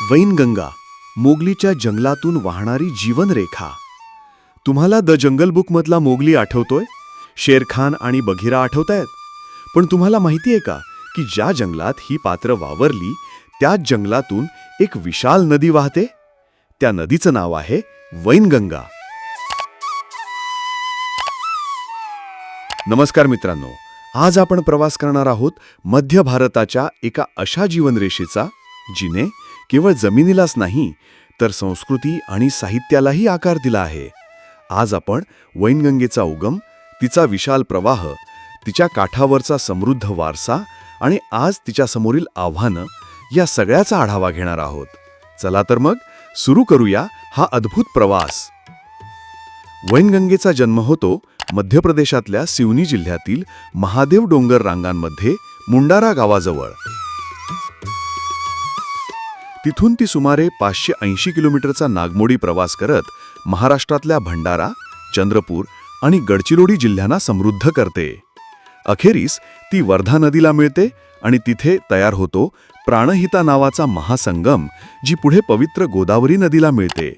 वैनगंगा मोगलीच्या जंगलातून वाहणारी जीवनरेखा. तुम्हाला द जंगल बुकमधला मोगली आठवतोय? शेरखान आणि बघिरा आठवतायत? पण तुम्हाला माहिती आहे का की ज्या जंगलात ही पात्र वावरली त्याच जंगलातून एक विशाल नदी वाहते? त्या नदीचं नाव आहे वैनगंगा. नमस्कार मित्रांनो आज आपण प्रवास करणार आहोत मध्य भारताच्या एका अशा जीवनरेषेचा जिने केवळ जमिनीलाच नाही तर संस्कृती आणि साहित्यालाही आकार दिला आहे. आज आपण वैनगंगेचा उगम तिचा विशाल प्रवाह तिच्या काठावरचा समृद्ध वारसा आणि आज तिच्यासमोरील आव्हानं या सगळ्याचा आढावा घेणार आहोत. चला तर मग सुरू करूया हा अद्भुत प्रवास. वैनगंगेचा जन्म होतो मध्य प्रदेशातल्या सिवनी जिल्ह्यातील महादेव डोंगर रांगांमध्ये मुंडारा गावाजवळ. तिथून ती सुमारे पाचशे ऐंशी किलोमीटरचा नागमोडी प्रवास करत महाराष्ट्रातल्या भंडारा चंद्रपूर आणि गडचिरोली जिल्ह्यांना समृद्ध करते. अखेरीस ती वर्धा नदीला मिळते आणि तिथे तयार होतो प्राणहिता नावाचा महासंगम जी पुढे पवित्र गोदावरी नदीला मिळते.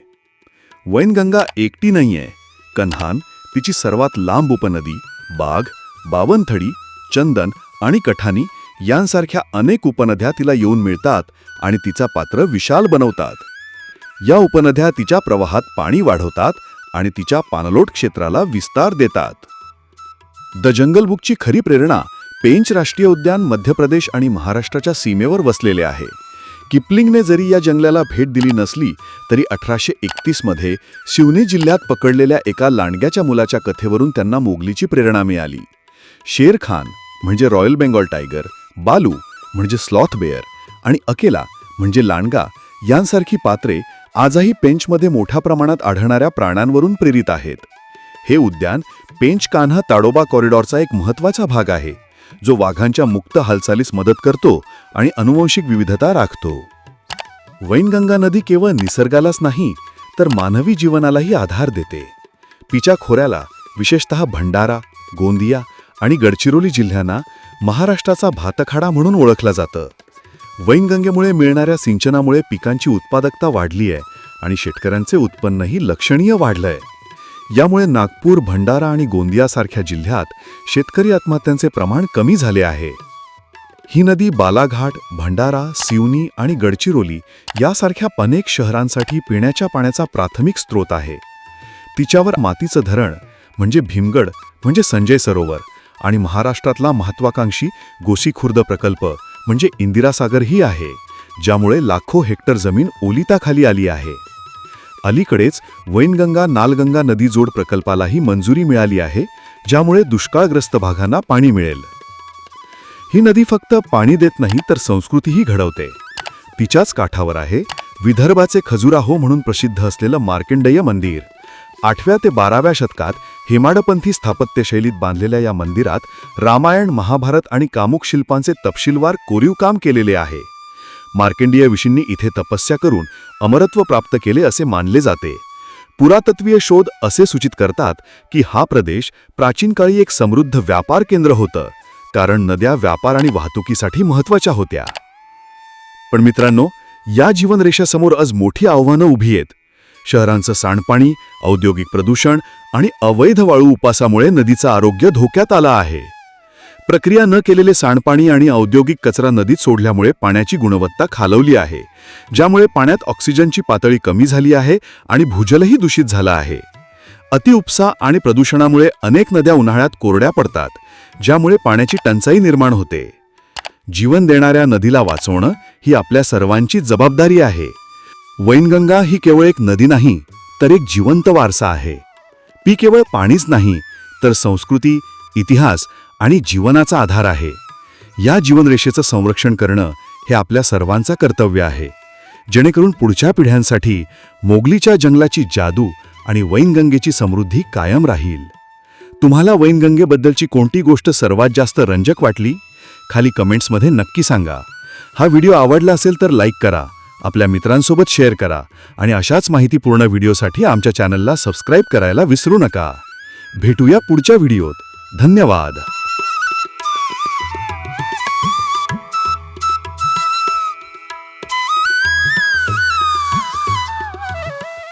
वैनगंगा एकटी नाहीये. कन्हान तिची सर्वात लांब उपनदी बाघ बावनथडी चंदन आणि कठानी यांसारख्या अनेक उपनद्या तिला येऊन मिळतात आणि तिचा पात्र विशाल बनवतात. या उपनद्या तिच्या प्रवाहात पाणी वाढवतात आणि तिच्या पाणलोट क्षेत्राला विस्तार देतात. द जंगल बुकची खरी प्रेरणा पेंच राष्ट्रीय उद्यान मध्य प्रदेश आणि महाराष्ट्राच्या सीमेवर वसलेले आहे. किपलिंगने जरी या जंगलाला भेट दिली नसली तरी अठराशे एकतीसमध्ये शिवनी जिल्ह्यात पकडलेल्या एका लांडग्याच्या मुलाच्या कथेवरून त्यांना मोगलीची प्रेरणा मिळाली. शेर खान म्हणजे रॉयल बेंगॉल टायगर बालू म्हणजे स्लॉथ बेअर आणि अकेला म्हणजे लांडगा यांसारखी पात्रे आजही पेंचमध्ये मोठ्या प्रमाणात आढळणाऱ्या प्राण्यांवरून प्रेरित आहेत. हे उद्यान पेंच कान्हा ताडोबा कॉरिडॉरचा एक महत्त्वाचा भाग आहे जो वाघांच्या मुक्त हालचालीस मदत करतो आणि अनुवंशिक विविधता राखतो. वैनगंगा नदी केवळ निसर्गालाच नाही तर मानवी जीवनालाही आधार देते. पिच्या खोऱ्याला विशेषतः भंडारा गोंदिया आणि गडचिरोली जिल्ह्यांना महाराष्ट्राचा भातखाडा म्हणून ओळखलं जातं. वैनगंगेमुळे मिळणाऱ्या सिंचनामुळे पिकांची उत्पादकता वाढली आहे आणि शेतकऱ्यांचे उत्पन्नही लक्षणीय वाढलंय. यामुळे नागपूर भंडारा आणि गोंदियासारख्या जिल्ह्यात शेतकरी आत्महत्यांचे प्रमाण कमी झाले आहे. ही नदी बालाघाट भंडारा सिवनी आणि गडचिरोली यासारख्या अनेक शहरांसाठी पिण्याच्या पाण्याचा प्राथमिक स्रोत आहे. तिच्यावर मातीचं धरण म्हणजे भीमगड म्हणजे संजय सरोवर. आणि महाराष्ट्रातला महत्वाकांक्षी गोसीखुर्द प्रकल्प म्हणजे इंदिरासागरही आहे ज्यामुळे लाखो हेक्टर जमीन ओलिताखाली आली आहे. अलीकडेच वैनगंगा नालगंगा नदी जोड प्रकल्पालाही मंजुरी मिळाली आहे ज्यामुळे दुष्काळग्रस्त भागांना पाणी मिळेल. ही नदी फक्त पाणी देत नाही तर संस्कृतीही घडवते. तिच्याच काठावर आहे विदर्भाचे खजुराहो म्हणून प्रसिद्ध असलेलं मार्कंडेय मंदिर. आठव्या ते बाराव्या शतकात हेमाडपंथी स्थापत्यशैलीत बांधलेल्या या मंदिरात रामायण महाभारत आणि कामुक शिल्पांचे तपशीलवार कोरीव काम केलेले आहे. मार्केंडीय ऋषींनी इथे तपस्या करून अमरत्व प्राप्त केले असे मानले जाते. पुरातत्वीय शोध असे सूचित करतात की हा प्रदेश प्राचीन काळी एक समृद्ध व्यापार केंद्र होतं कारण नद्या व्यापार आणि वाहतुकीसाठी महत्त्वाच्या होत्या. पण मित्रांनो या जीवनरेषासमोर आज मोठी आव्हानं उभी आहेत. शहरांचं सांडपाणी औद्योगिक प्रदूषण आणि अवैध वाळू उपासामुळे नदीचं आरोग्य धोक्यात आलं आहे. प्रक्रिया न केलेले सांडपाणी आणि औद्योगिक कचरा नदीत सोडल्यामुळे पाण्याची गुणवत्ता खालवली आहे ज्यामुळे पाण्यात ऑक्सिजनची पातळी कमी झाली आहे आणि भूजलही दूषित झालं आहे. अतिउपसा आणि प्रदूषणामुळे अनेक नद्या उन्हाळ्यात कोरड्या पडतात ज्यामुळे पाण्याची टंचाई निर्माण होते. जीवन देणाऱ्या नदीला वाचवणं ही आपल्या सर्वांची जबाबदारी आहे. वैनगंगा ही केवळ एक नदी नाही तर एक जिवंत वारसा आहे. ती केवळ पाणीच नाही तर संस्कृती इतिहास आणि जीवनाचा आधार आहे. या जीवनरेषेचं संरक्षण करणं हे आपल्या सर्वांचं कर्तव्य आहे. जेणेकरून पुढच्या पिढ्यांसाठी मोगलीच्या जंगलाची जादू आणि वैनगंगेची समृद्धी कायम राहील. तुम्हाला वैनगंगेबद्दलची कोणती गोष्ट सर्वात जास्त रंजक वाटली? खाली कमेंट्समध्ये नक्की सांगा. हा व्हिडिओ आवडला असेल तर लाईक करा. आपल्या मित्रांसोबत शेअर करा आणि अशाच माहितीपूर्ण व्हिडिओसाठी आमच्या चॅनलला सबस्क्राईब करायला विसरू नका. भेटूया पुढच्या व्हिडिओत. धन्यवाद.